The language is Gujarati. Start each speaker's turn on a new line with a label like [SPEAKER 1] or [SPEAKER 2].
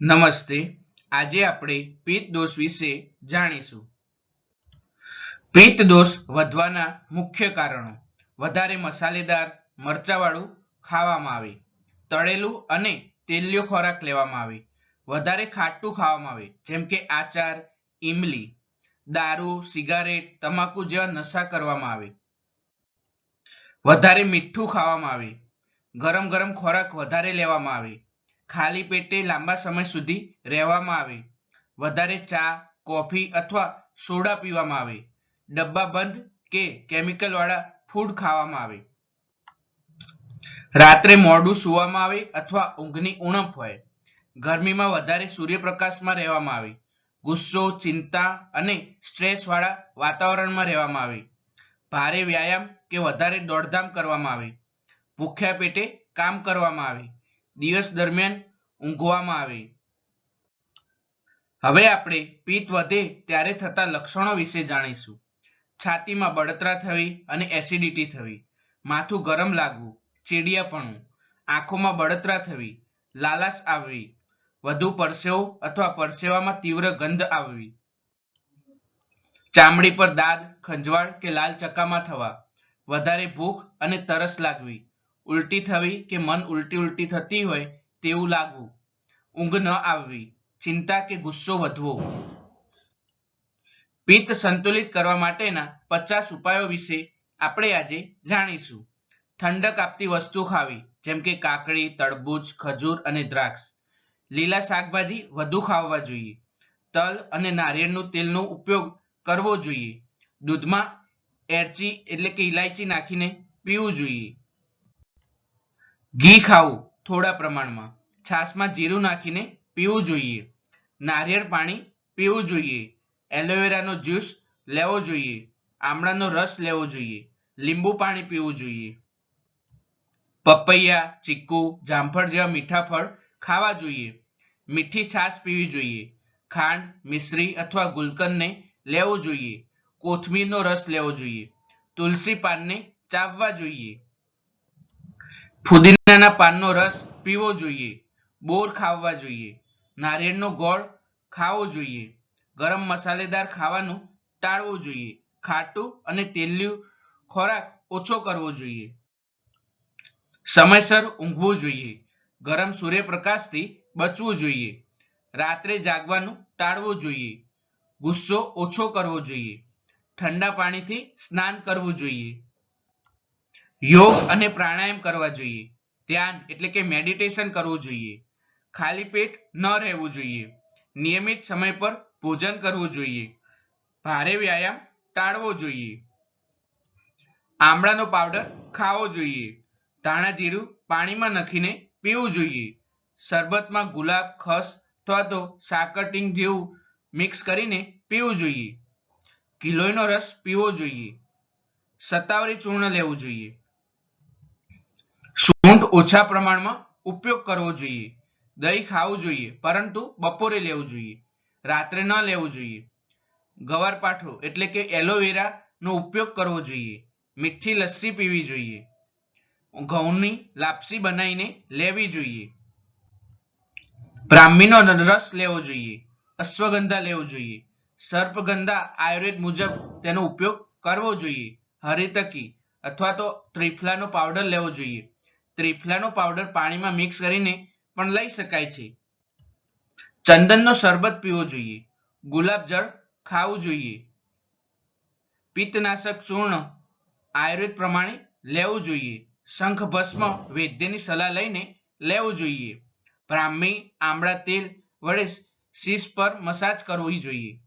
[SPEAKER 1] નમસ્તે. આજે આપણે પિત્ત દોષ વિશે જાણીશું. પિત્ત દોષ વધવાના મુખ્ય કારણો. વધારે મસાલેદાર મરચાવાળું ખાવામાં આવે. તળેલું અને તેલિયો ખોરાક લેવામાં આવે. વધારે ખાટું ખાવામાં આવે, જેમ કે આચાર, ઈમલી, દારૂ, સિગારેટ, તમાકુ જેવા નશા કરવામાં આવે. વધારે મીઠું ખાવામાં આવે. ગરમ ગરમ ખોરાક વધારે લેવામાં આવે. ખાલી પેટે લાંબા સમય સુધી રહેવામાં આવે. વધારે ચા, કોફી અથવા સોડા પીવામાં આવે. ડબ્બાબંધ કે કેમિકલ વાળા ફૂડ ખાવામાં આવે. રાત્રે મોડું સુવામાં આવે અથવા ઊંઘની ઉણપ હોય. ગરમીમાં વધારે સૂર્યપ્રકાશમાં રહેવામાં આવે. ગુસ્સો, ચિંતા અને સ્ટ્રેસ વાળા વાતાવરણમાં રહેવામાં આવે. ભારે વ્યાયામ કે વધારે દોડધામ કરવામાં આવે. ભૂખ્યા પેટે કામ કરવામાં આવે. દિવસ દરમિયાન ઊંઘવામાં આવે. હવે આપણે પિત્ત વધે ત્યારે થતા લક્ષણો વિશે જાણીશું. છાતીમાં બળતરા થવી અને એસિડિટી થવી, માથું ગરમ લાગવું, ચીડિયાપણું, આંખોમાં બળતરા થવી, લાલાશ આવવી, વધુ પરસેવો અથવા પરસેવામાં તીવ્ર ગંધ આવવી, ચામડી પર દાદ, ખંજવાળ કે લાલ ચકામાં થવા, વધારે ભૂખ અને તરસ લાગવી, ઉલટી થવી કે મન ઉલટી ઉલટી થતી હોય તેવું લાગવું ઊંઘ ન આવવી, ચિંતા કે ગુસ્સો વધવો. પિત્ત સંતુલિત કરવા માટેના પચાસ ઉપાયો વિશે આપણે આજે જાણીશું. ઠંડક આપતી વસ્તુ ખાવી, જેમ કે કાકડી, તરબૂચ, ખજૂર અને દ્રાક્ષ. લીલા શાકભાજી વધુ ખાવા જોઈએ. તલ અને નારિયેળનું તેલનો ઉપયોગ કરવો જોઈએ. દૂધમાં એરચી એટલે કે ઇલાયચી નાખીને પીવું જોઈએ. ઘી ખાવું થોડા પ્રમાણમાં. છાશમાં જીરું નાખીને પીવું જોઈએ. નારિયેળ પાણી પીવું જોઈએ. એલોવેરાનો જ્યુસ લેવો જોઈએ. આમળાનો રસ લેવો જોઈએ. લીંબુ પાણી પીવું જોઈએ. પપૈયા, ચીકુ, જામફળ જેવા મીઠા ફળ ખાવા જોઈએ. મીઠી છાશ પીવી જોઈએ. ખાંડ, મિશ્રી અથવા ગુલકંદને લેવો જોઈએ. કોથમીરનો રસ લેવો જોઈએ. તુલસી પાનને ચાવવા જોઈએ. ફુદીનાના પાનનો રસ પીવો જોઈએ. બોર ખાવા જોઈએ. નારિયેળનો ગોળ ખાવો જોઈએ. ગરમ મસાલેદાર ખાવાનું ટાળવું જોઈએ. ખાટું અને તેલિયું ખોરાક ઓછો કરવો જોઈએ. સમયસર ઊંઘવું જોઈએ. ગરમ સૂર્યપ્રકાશથી બચવું જોઈએ. રાત્રે જાગવાનું ટાળવું જોઈએ. ગુસ્સો ઓછો કરવો જોઈએ. ઠંડા પાણીથી સ્નાન કરવું જોઈએ. યોગ અને પ્રાણાયામ કરવા જોઈએ. ધ્યાન એટલે કે મેડિટેશન કરવું જોઈએ. ખાલી પેટ ન રહેવું જોઈએ. નિયમિત સમય પર ભોજન કરવું જોઈએ. ભારે વ્યાયામ ટાળવો જોઈએ. આમળાનો પાવડર ખાવો જોઈએ. ધાણા જીરું પાણીમાં નાખીને પીવું જોઈએ. શરબતમાં ગુલાબ, ખસ અથવા તો સાકરટિંગ જેવું મિક્સ કરીને પીવું જોઈએ. ગિલોયનો રસ પીવો જોઈએ. સત્તાવરી ચૂર્ણ લેવું જોઈએ. સૂંઠ ઓછા પ્રમાણમાં ઉપયોગ કરવો જોઈએ. દહીં ખાવું જોઈએ, પરંતુ બપોરે લેવું જોઈએ, રાત્રે ન લેવું જોઈએ. ગવારપાઠો એટલે કે એલોવેરા નો ઉપયોગ કરવો જોઈએ, મીઠી લસ્સી પીવી જોઈએ, ઘઉંની લાપસી બનાવીને લેવી જોઈએ. બ્રાહ્મીનો રસ લેવો જોઈએ, અશ્વગંધા લેવો જોઈએ, સર્પગંધા આયુર્વેદ મુજબ તેનો ઉપયોગ કરવો જોઈએ, હરિતકી અથવા તો ત્રિફલાનો પાવડર લેવો જોઈએ. ત્રિફલાનો પાવડર પાણીમાં મિક્સ કરીને પણ લઈ શકાય છે. ચંદનનો શરબત પીવો જોઈએ. ગુલાબજળ ખાવું જોઈએ. પિત્તનાશક ચૂર્ણ આયુર્વેદ પ્રમાણે લેવું જોઈએ. શંખ ભસ્મ વૈદ્યની સલાહ લઈને લેવું જોઈએ. બ્રાહ્મી, આમળા તેલ વડે શીશ પર મસાજ કરવી જોઈએ.